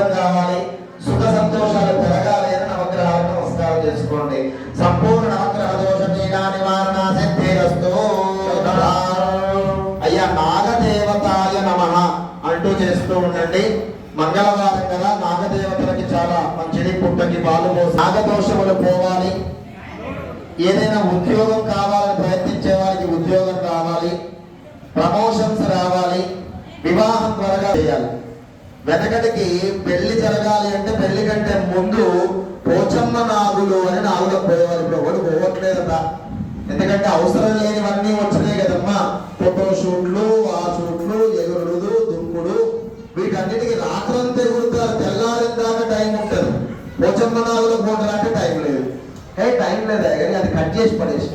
కావాలి సుఖ సంతోషాలు పెరగాలి అని నవగ్రహాలకు నమస్కారం చేసుకోండి. సంపూర్ణ నవగ్రహ దోష పీడా నివారణ సిద్ధిరస్తు. అయ్యా నాగదేవతాయ నమ అంటూ చేస్తూ ఉండండి. మంగళవారం కదా నాగదేవతలకి చాలా మంచిది పుట్టకి పాలు నాగదోషములు పోవాలి. ఏదైనా ఉద్యోగం కావాలని ప్రయత్నించే వారికి ఉద్యోగం రావాలి. ప్రమోషన్స్ రావాలి. వివాహం త్వరగా చేయాలి. వెనకటికి పెళ్ళి జరగాలి అంటే పెళ్ళి కంటే ముందు పోచమ్మ నాగులు అని నాగులకు పోయేవారు ఇప్పుడు ఎవరు పోవట్లేదట. ఎందుకంటే అవసరం లేనివన్నీ వచ్చినాయి కదమ్మా. ఫోటో షూట్లు ఆ షూట్లు ఎగురుడు దుంకుడు వీటన్నిటికీ రాత్రంతా ఎగురుతారు. తెల్లారిన దాకా టైం ఉంటుంది. పోచమ్మ నాగులకు పోతారంటే టైం లేదు. ఏ టైం లేదా. కానీ అది కట్ చేసి పడేసి